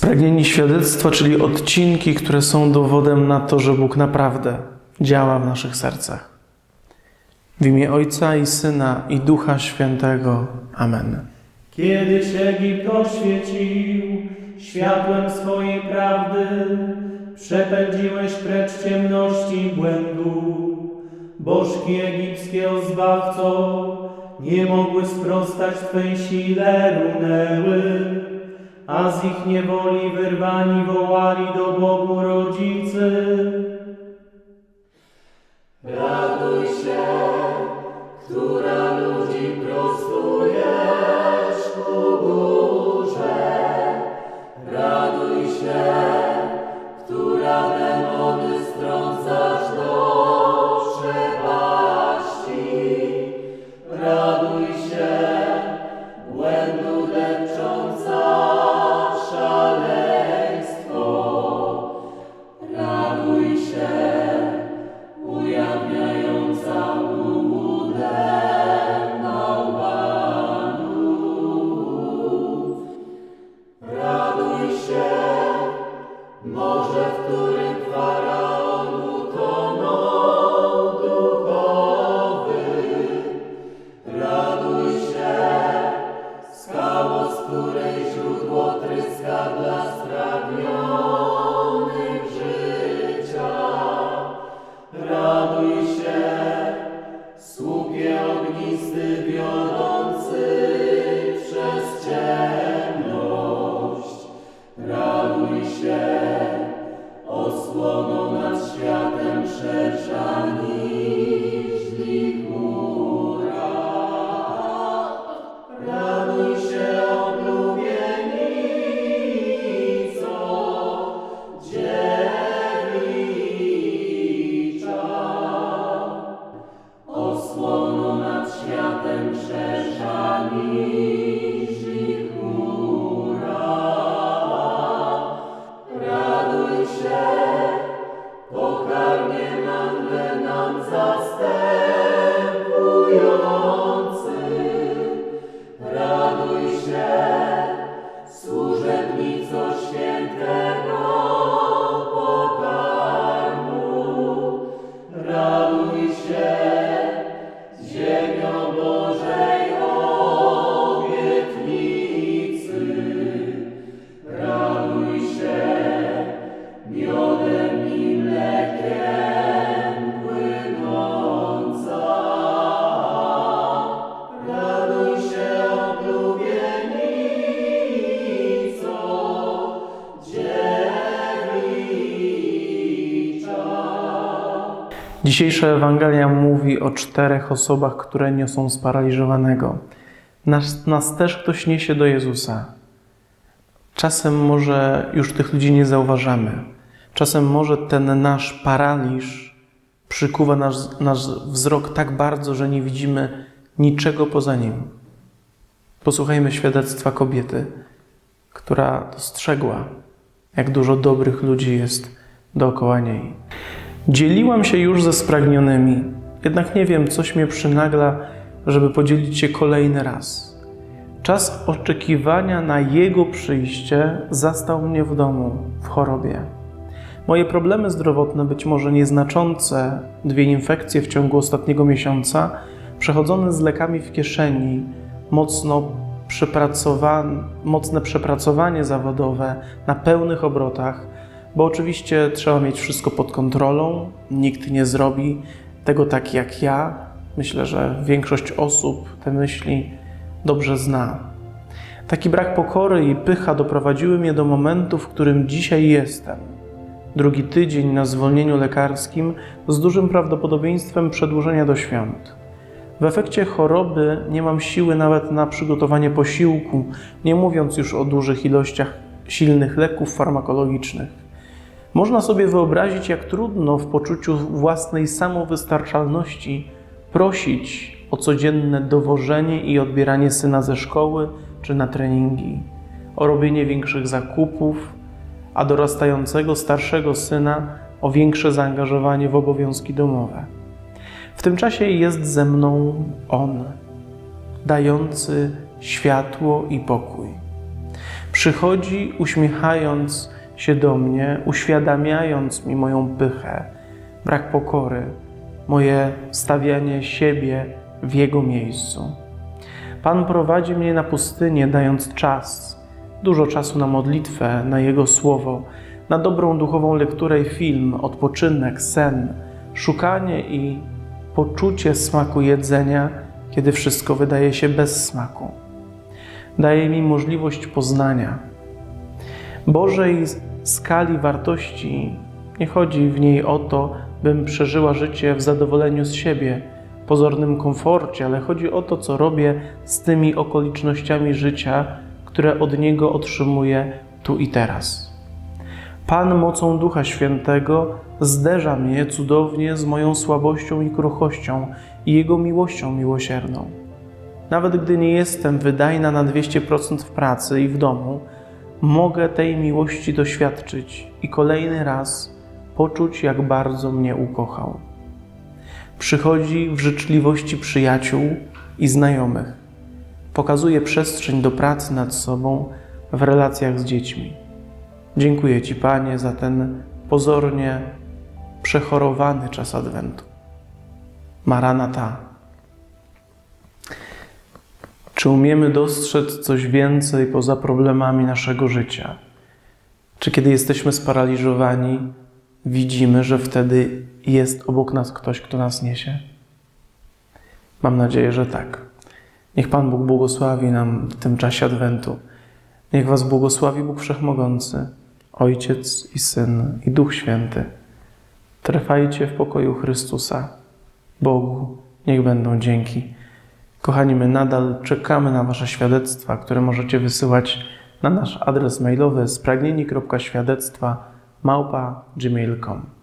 Spragnieni świadectwa, czyli odcinki, które są dowodem na to, że Bóg naprawdę działa w naszych sercach. W imię Ojca i Syna i Ducha Świętego. Amen. Kiedyś Egipt oświecił światłem swojej prawdy, przepędziłeś precz ciemności błędu. Bożki egipskie o zbawco nie mogły sprostać Twej sile, runęły, a z ich niewoli wyrwani wołali do Bogu rodzicy. Raduj się, która ludzi prostujesz ku górze. Raduj się, która demony strącasz do przepaści. Raduj się, Dzisiejsza Ewangelia mówi o czterech osobach, które niosą sparaliżowanego. Nas, nas też ktoś niesie do Jezusa. Czasem może już tych ludzi nie zauważamy. Czasem może ten nasz paraliż przykuwa nasz, nasz wzrok tak bardzo, że nie widzimy niczego poza nim. Posłuchajmy świadectwa kobiety, która dostrzegła, jak dużo dobrych ludzi jest dookoła niej. Dzieliłam się już ze spragnionymi, jednak nie wiem, coś mnie przynagla, żeby podzielić się kolejny raz. Czas oczekiwania na Jego przyjście zastał mnie w domu, w chorobie. Moje problemy zdrowotne, być może nieznaczące, dwie infekcje w ciągu ostatniego miesiąca, przechodzone z lekami w kieszeni, mocno mocne przepracowanie zawodowe na pełnych obrotach, bo oczywiście trzeba mieć wszystko pod kontrolą, nikt nie zrobi tego tak jak ja. Myślę, że większość osób te myśli dobrze zna. Taki brak pokory i pycha doprowadziły mnie do momentu, w którym dzisiaj jestem. Drugi tydzień na zwolnieniu lekarskim z dużym prawdopodobieństwem przedłużenia do świąt. W efekcie choroby nie mam siły nawet na przygotowanie posiłku, nie mówiąc już o dużych ilościach silnych leków farmakologicznych. Można sobie wyobrazić, jak trudno w poczuciu własnej samowystarczalności prosić o codzienne dowożenie i odbieranie syna ze szkoły czy na treningi, o robienie większych zakupów, a dorastającego starszego syna o większe zaangażowanie w obowiązki domowe. W tym czasie jest ze mną On, dający światło i pokój. Przychodzi uśmiechając się do mnie, uświadamiając mi moją pychę, brak pokory, moje stawianie siebie w Jego miejscu. Pan prowadzi mnie na pustynię, dając czas, dużo czasu na modlitwę, na Jego słowo, na dobrą duchową lekturę i film, odpoczynek, sen, szukanie i poczucie smaku jedzenia, kiedy wszystko wydaje się bez smaku. Daje mi możliwość poznania Bożej skali wartości. Nie chodzi w niej o to, bym przeżyła życie w zadowoleniu z siebie, pozornym komforcie, ale chodzi o to, co robię z tymi okolicznościami życia, które od Niego otrzymuję tu i teraz. Pan mocą Ducha Świętego zderza mnie cudownie z moją słabością i kruchością i Jego miłością miłosierną. Nawet gdy nie jestem wydajna na 200% w pracy i w domu, mogę tej miłości doświadczyć i kolejny raz poczuć, jak bardzo mnie ukochał. Przychodzi w życzliwości przyjaciół i znajomych. Pokazuje przestrzeń do pracy nad sobą w relacjach z dziećmi. Dziękuję Ci, Panie, za ten pozornie przechorowany czas Adwentu. Maranata. Czy umiemy dostrzec coś więcej poza problemami naszego życia? Czy kiedy jesteśmy sparaliżowani, widzimy, że wtedy jest obok nas ktoś, kto nas niesie? Mam nadzieję, że tak. Niech Pan Bóg błogosławi nam w tym czasie Adwentu. Niech Was błogosławi Bóg Wszechmogący, Ojciec i Syn i Duch Święty. Trwajcie w pokoju Chrystusa. Bogu niech będą dzięki. Kochani, my nadal czekamy na Wasze świadectwa, które możecie wysyłać na nasz adres mailowy spragnieni.świadectwa małpa gmail.com.